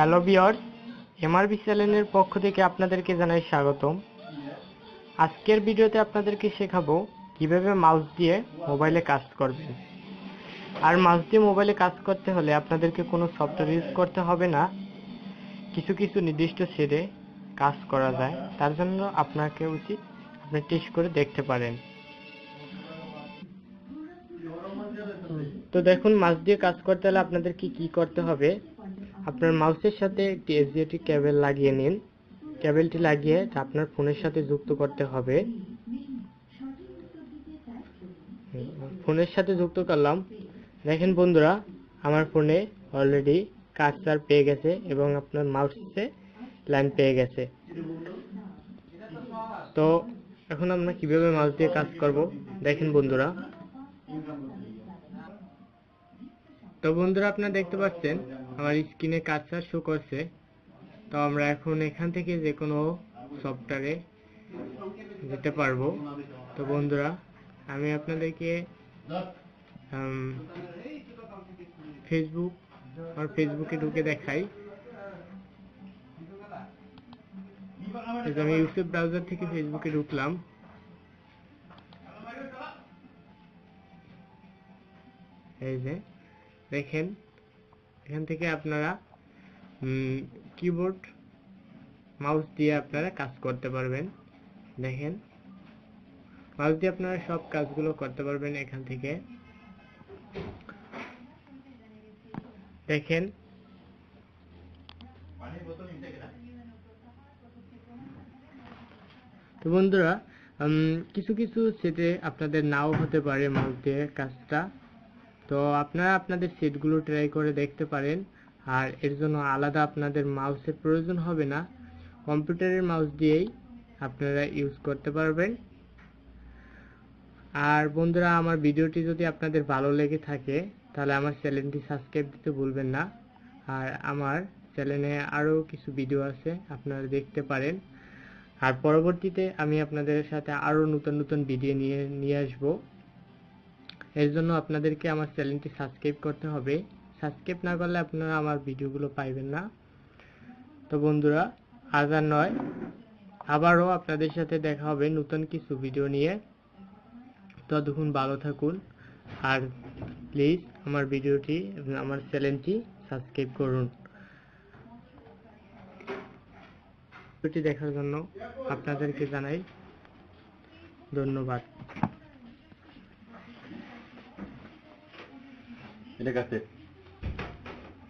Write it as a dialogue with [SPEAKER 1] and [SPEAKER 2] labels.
[SPEAKER 1] Hello বিয়র্স MRB চ্যানেলের পক্ষ থেকে আপনাদেরকে জানাই স্বাগতম। আজকের ভিডিওতে আপনাদেরকে শেখাবো কীভাবে মাউস দিয়ে মোবাইলে কাজ করবেন। আর মাউস দিয়ে মোবাইলে কাজ করতে হলে আপনাদেরকে কোনো সফটওয়্যার ইউজ করতে হবে না। কিছু কিছু নির্দিষ্ট সেটে কাজ করা যায়, তার জন্য আপনাকে উচিত আপনি টেস্ট করে দেখতে পারেন। তো দেখুন, মাউস দিয়ে কাজ করতে হলে আপনাদের কি কি করতে হবে? আপনার মাউসের সাথে একটি এসডিএটি কেবল লাগিয়ে নিন। কেবলটি লাগিয়ে আপনার ফোনের সাথে যুক্ত করতে হবে। ফোনের সাথে যুক্ত করলাম। দেখেন বন্ধুরা, আমার ফোনে অলরেডি কার্সার পেয়ে গেছে এবং আপনার মাউসে লাইন পেয়ে গেছে। তো এখন আমরা কীভাবে মাউস দিয়ে কাজ করব? দেখেন বন্ধুরা। তো বন্ধুরা, আপনারা দেখতে পাচ্ছেন আমার স্ক্রিনে কার্সার শো করছে। তো আমরা এখন এখান থেকে যে কোনো সফটওয়্যারে যেতে পারব। তো বন্ধুরা, আমি আপনাদেরকে ফেসবুক আর ফেসবুকে ঢুকে দেখাই। আমি ইউটিউব ব্রাউজার থেকে ফেসবুকে ঢুকলাম। এই যে, দেখেন। এখান থেকে আপনারা কিবোর্ড মাউস দিয়ে আপনারা কাজ করতে পারবেন। দেখেন মাউস দিয়ে আপনারা সব কাজগুলো করতে পারবেন এখান থেকে। দেখেন, তো বন্ধুরা কিছু কিছু সেটে আপনাদের নাও হতে পারে মাউস দিয়ে কাজটা। তো আপনারা আপনাদের সেটগুলো ট্রাই করে দেখতে পারেন। আর এর জন্য আলাদা আপনাদের মাউসের প্রয়োজন হবে না। কম্পিউটারের মাউস দিয়েই আপনারা ইউজ করতে পারবেন। আর বন্ধুরা, আমার ভিডিওটি যদি আপনাদের ভালো লেগে থাকে, তাহলে আমার চ্যানেলটি সাবস্ক্রাইব দিতে ভুলবেন না। আর আমার চ্যানেলে আরও কিছু ভিডিও আছে, আপনারা দেখতে পারেন। আর পরবর্তীতে আমি আপনাদের সাথে আরও নতুন নতুন ভিডিও নিয়ে নিয়ে আসব। এর জন্য আপনাদেরকে আমার চ্যানেলটি সাবস্ক্রাইব করতে হবে। সাবস্ক্রাইব না করলে আপনারা আমার ভিডিওগুলো পাইবেন না। তো বন্ধুরা, আজ আর নয়, আবারও আপনাদের সাথে দেখা হবে নতুন কিছু ভিডিও নিয়ে। ততক্ষণ ভালো থাকুন আর প্লিজ আমার ভিডিওটি আমার চ্যানেলটি সাবস্ক্রাইব করুন। ভিডিওটি দেখার জন্য আপনাদেরকে জানাই ধন্যবাদ।
[SPEAKER 2] এটা কাছে